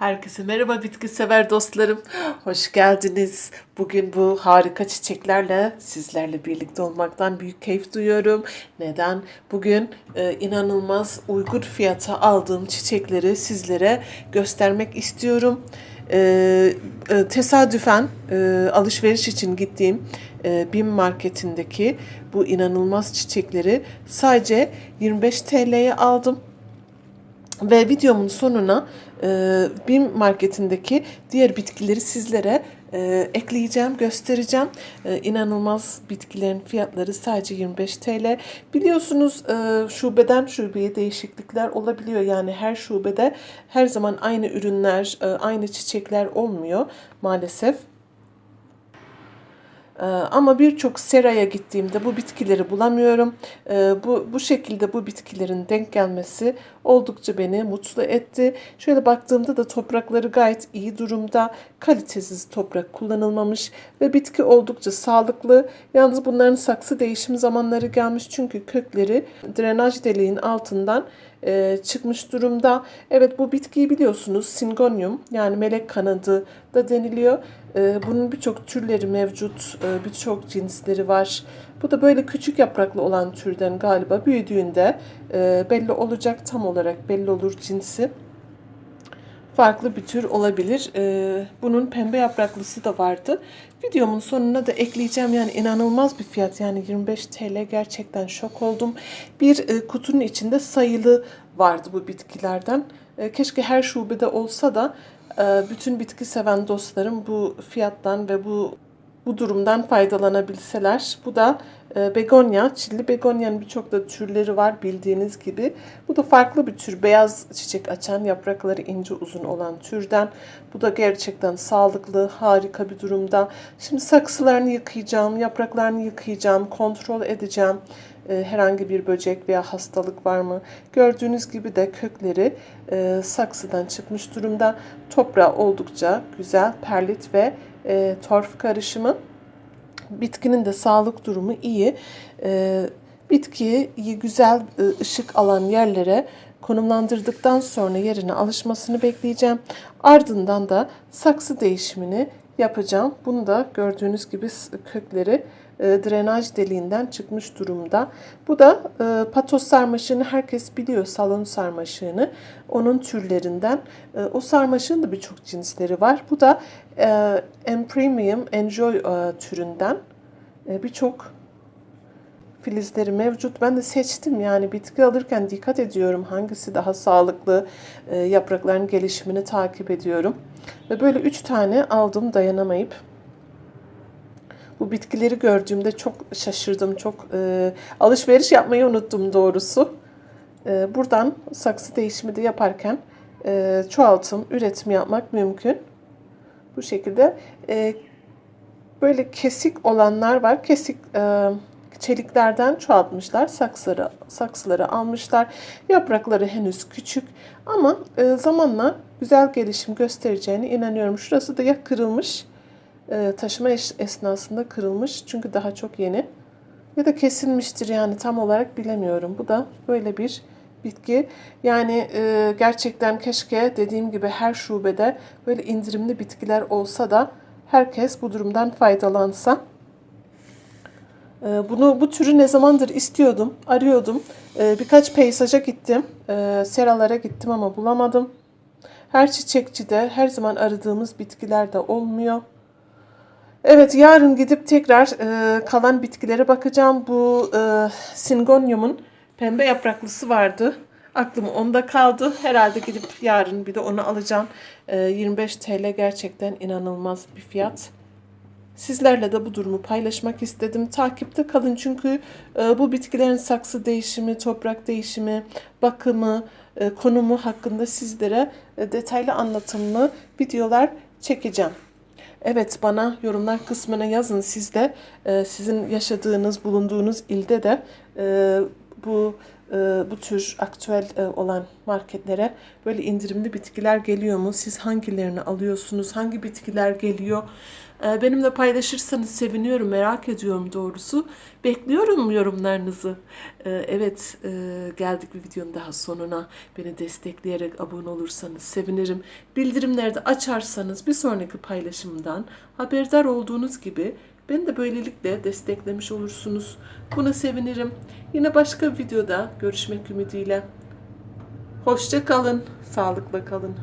Herkese merhaba bitki sever dostlarım. Hoş geldiniz. Bugün bu harika çiçeklerle sizlerle birlikte olmaktan büyük keyif duyuyorum. Neden? Bugün e, inanılmaz uygun fiyata aldığım çiçekleri sizlere göstermek istiyorum. E, e, tesadüfen e, alışveriş için gittiğim e, BİM marketindeki bu inanılmaz çiçekleri sadece 25 TL'ye aldım. Ve videomun sonuna e, BİM marketindeki diğer bitkileri sizlere e, ekleyeceğim, göstereceğim. E, inanılmaz bitkilerin fiyatları sadece 25 TL. Biliyorsunuz e, şubeden şubeye değişiklikler olabiliyor. Yani her şubede her zaman aynı ürünler, e, aynı çiçekler olmuyor maalesef. Ee, Ama birçok seraya gittiğimde bu bitkileri bulamıyorum. Ee, Bu, bu şekilde bu bitkilerin denk gelmesi oldukça beni mutlu etti. Şöyle baktığımda da toprakları gayet iyi durumda. Kalitesiz toprak kullanılmamış ve bitki oldukça sağlıklı. Yalnız bunların saksı değişim zamanları gelmiş çünkü kökleri drenaj deliğin altından e, çıkmış durumda. Evet bu bitkiyi biliyorsunuz Syngonium yani melek kanadı da deniliyor. E, bunun birçok türleri mevcut, e, birçok cinsleri var. Bu da böyle küçük yapraklı olan türden galiba büyüdüğünde e, belli olacak tam olarak belli olur cinsi farklı bir tür olabilir. Ee, bunun pembe yapraklısı da vardı. Videomun sonuna da ekleyeceğim. Yani inanılmaz bir fiyat. Yani 25 TL gerçekten şok oldum. Bir e, kutunun içinde sayılı vardı bu bitkilerden. E, keşke her şubede olsa da e, bütün bitki seven dostlarım bu fiyattan ve bu bu durumdan faydalanabilseler. Bu da begonya. Çilli begonyanın birçok da türleri var bildiğiniz gibi. Bu da farklı bir tür. Beyaz çiçek açan, yaprakları ince uzun olan türden. Bu da gerçekten sağlıklı, harika bir durumda. Şimdi saksılarını yıkayacağım, yapraklarını yıkayacağım, kontrol edeceğim. E, herhangi bir böcek veya hastalık var mı? Gördüğünüz gibi de kökleri e, saksıdan çıkmış durumda. Toprağı oldukça güzel, perlit ve e, torf karışımı. Bitkinin de sağlık durumu iyi. E, bitkiyi iyi, güzel ışık alan yerlere konumlandırdıktan sonra yerine alışmasını bekleyeceğim. Ardından da saksı değişimini yapacağım. Bunu da gördüğünüz gibi kökleri e, drenaj deliğinden çıkmış durumda. Bu da e, patos sarmaşığını herkes biliyor salon sarmaşığını. Onun türlerinden. E, o sarmaşığın da birçok cinsleri var. Bu da e, en premium enjoy e, türünden. E, birçok filizleri mevcut. Ben de seçtim yani bitki alırken dikkat ediyorum hangisi daha sağlıklı, e, yaprakların gelişimini takip ediyorum. Ve böyle üç tane aldım dayanamayıp. Bu bitkileri gördüğümde çok şaşırdım, çok e, alışveriş yapmayı unuttum doğrusu. E, buradan saksı değişimi de yaparken e, çoğaltım, üretim yapmak mümkün. Bu şekilde e, böyle kesik olanlar var. Kesik e, çeliklerden çoğaltmışlar. Saksıları, saksıları almışlar. Yaprakları henüz küçük ama e, zamanla güzel gelişim göstereceğine inanıyorum. Şurası da ya kırılmış, taşıma eş- esnasında kırılmış çünkü daha çok yeni. Ya da kesilmiştir yani tam olarak bilemiyorum. Bu da böyle bir bitki. Yani e, gerçekten keşke dediğim gibi her şubede böyle indirimli bitkiler olsa da herkes bu durumdan faydalansa. E, bunu bu türü ne zamandır istiyordum, arıyordum. E, birkaç peysaja gittim, e, seralara gittim ama bulamadım. Her çiçekçide her zaman aradığımız bitkiler de olmuyor. Evet, yarın gidip tekrar e, kalan bitkilere bakacağım. Bu e, Syngonium'un pembe yapraklısı vardı. Aklım onda kaldı. Herhalde gidip yarın bir de onu alacağım. E, 25 TL gerçekten inanılmaz bir fiyat. Sizlerle de bu durumu paylaşmak istedim. Takipte kalın çünkü e, bu bitkilerin saksı değişimi, toprak değişimi, bakımı, e, konumu hakkında sizlere e, detaylı anlatımlı videolar çekeceğim. Evet bana yorumlar kısmına yazın siz de e, sizin yaşadığınız, bulunduğunuz ilde de e, bu e, bu tür aktüel e, olan marketlere böyle indirimli bitkiler geliyor mu? Siz hangilerini alıyorsunuz? Hangi bitkiler geliyor? E, benimle paylaşırsanız seviniyorum, merak ediyorum doğrusu. Bekliyorum yorumlarınızı. E, evet, e, geldik bir videonun daha sonuna. Beni destekleyerek abone olursanız sevinirim. Bildirimleri de açarsanız bir sonraki paylaşımdan haberdar olduğunuz gibi Beni de böylelikle desteklemiş olursunuz. Buna sevinirim. Yine başka bir videoda görüşmek ümidiyle. Hoşça kalın, sağlıkla kalın.